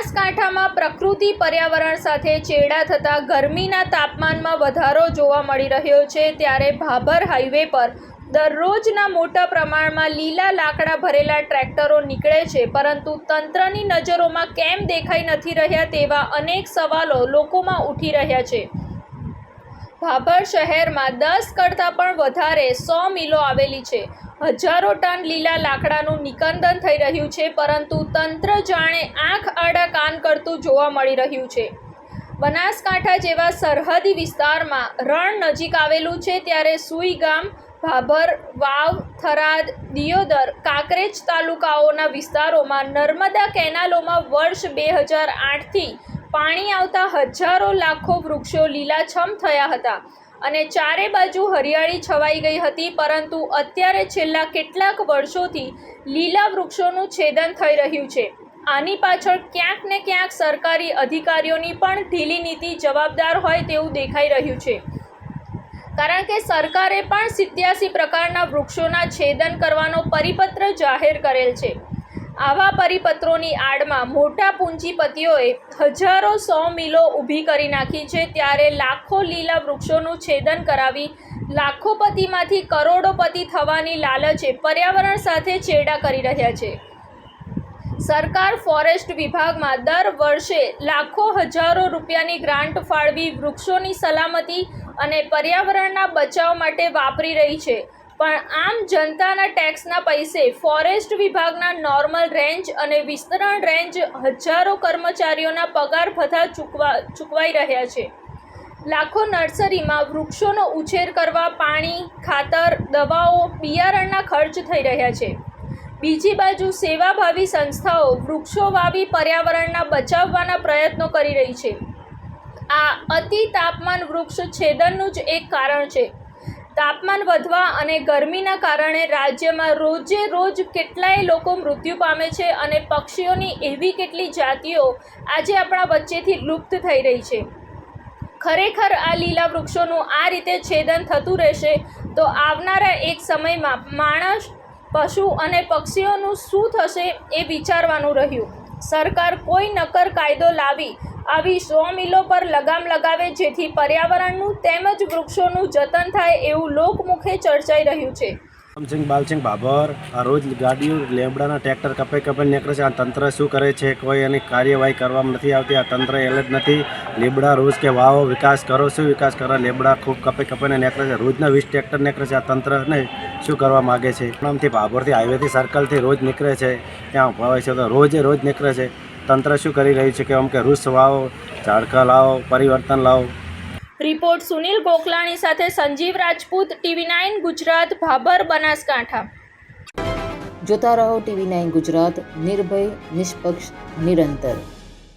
બનાસકાંઠામાં પ્રકૃતિ પર્યાવરણ સાથે ચેડા થતાં ગરમીના તાપમાનમાં વધારો જોવા મળી રહ્યો છે, ત્યારે ભાભર હાઈવે પર દરરોજના મોટા પ્રમાણમાં લીલા લાકડા ભરેલા ટ્રેક્ટરો નીકળે છે, પરંતુ તંત્રની નજરોમાં કેમ દેખાઈ નથી રહ્યા તેવા અનેક સવાલો લોકોમાં ઉઠી રહ્યા છે. ભાભર શહેરમાં દસ કરતાં પણ વધારે સો મિલો આવેલી છે. હજારો ટન લીલા લાકડાનું નિકંદન થઈ રહ્યું છે, પરંતુ તંત્ર જાણે આંખ આડા કાન કરતું જોવા મળી રહ્યું છે. બનાસકાંઠા જેવા સરહદી વિસ્તારમાં રણ નજીક આવેલું છે, ત્યારે સુઈ ગામ, ભાભર, વાવ, થરાદ, દિયોદર, કાંકરેજ તાલુકાઓના વિસ્તારોમાં નર્મદા કેનાલોમાં વર્ષ બે હજાર આઠથી પાણી આવતા હજારો લાખો વૃક્ષો લીલાછમ થયા હતા. અને ચારે બાજુ હરિયાળી છવાઈ ગઈ હતી, પરંતુ અત્યારે છેલ્લા કેટલાક વર્ષોથી લીલા વૃક્ષોનું છેદન થઈ રહ્યું છે. આની પાછળ ક્યાંક ને ક્યાંક સરકારી અધિકારીઓની પણ ઢીલી નીતિ જવાબદાર હોય તેવું દેખાઈ રહ્યું છે. કારણ કે સરકારે પણ સિત્યાસી પ્રકારના વૃક્ષોના છેદન કરવાનો પરિપત્ર જાહેર કરેલ છે. આવા પરિપત્રોની આડમાં મોટા પૂંજીપતિઓએ હજારો સો મિલો ઊભી કરી નાખી છે ત્યારે લાખો લીલા વૃક્ષોનું છેદન કરાવી લાખોપતિમાંથી કરોડોપતિ થવાની લાલચે પર્યાવરણ સાથે ચેડા કરી રહ્યા છે. સરકાર ફોરેસ્ટ વિભાગમાં દર વર્ષે લાખો હજારો રૂપિયાની ગ્રાન્ટ ફાળવી વૃક્ષોની સલામતી અને પર્યાવરણના બચાવ માટે વાપરી રહી છે. પણ આમ જનતાના ટેક્સના પૈસે ફોરેસ્ટ વિભાગના નોર્મલ રેન્જ અને વિસ્તરણ રેન્જ હજારો કર્મચારીઓના પગાર ભથ્થા ચૂકવા ચૂકવાઈ રહ્યા છે. લાખો નર્સરીમાં વૃક્ષોનો ઉછેર કરવા પાણી, ખાતર, દવાઓ, બિયારણના ખર્ચ થઈ રહ્યા છે. બીજી બાજુ સેવાભાવી સંસ્થાઓ વૃક્ષો વાવી પર્યાવરણના બચાવવાના પ્રયત્નો કરી રહી છે. આ અતિ તાપમાન વૃક્ષ છેદનનું જ એક કારણ છે. તાપમાન વધવા અને ગરમીના કારણે રાજ્યમાં રોજે રોજ કેટલાય લોકો મૃત્યુ પામે છે અને પક્ષીઓની એવી કેટલી જાતિઓ આજે આપણા વચ્ચેથી લુપ્ત થઈ રહી છે. ખરેખર આ લીલા વૃક્ષોનું આ રીતે છેદન થતું રહેશે તો આવનારા એક સમયમાં માણસ, પશુ અને પક્ષીઓનું શું થશે એ વિચારવાનું રહ્યું. સરકાર કોઈ નક્કર કાયદો લાવી આવી સો મિલો પર લગામ લગાવે જેથી પર્યાવરણનું તેમજ વૃક્ષોનું જતન થાય એવું લોકમુખે ચર્ચાઈ રહ્યું છે. રામસિંહ બાલસિંહ ભાભર આ રોજ ગાડીઓ લેબડાના ટ્રેક્ટર કપે કપે નીકળે છે. આ તંત્ર શું કરે છે? કોઈ એની કાર્યવાહી કરવામાં નથી આવતી. આ તંત્ર એલર્ટ નથી. લીબડા રોજ કે વાવો વિકાસ કરો, શું વિકાસ કરો? લેબડા ખૂબ કપે કપેને નીકળે છે. રોજના વીસ ટ્રેક્ટર નીકળે છે. આ તંત્રને શું કરવા માગે છે? નામથી ભાભરથી હાઈવેથી સર્કલથી રોજ નીકળે છે. ત્યાં ભાવે છે તો રોજે રોજ નીકળે છે. તંત્ર શું કરી રહ્યું છે? કે આમ કે રૂસ વાવો ઝાડકા લાવો પરિવર્તન લાવો. રિપોર્ટ સુનિલ ગોખલાણી સાથે સંજીવ રાજપૂત ટીવી નાઇન ગુજરાત ભાભર બનાસકાંઠા. જોતા રહો ટીવી નાઇન ગુજરાત નિર્ભય નિષ્પક્ષ નિરંતર.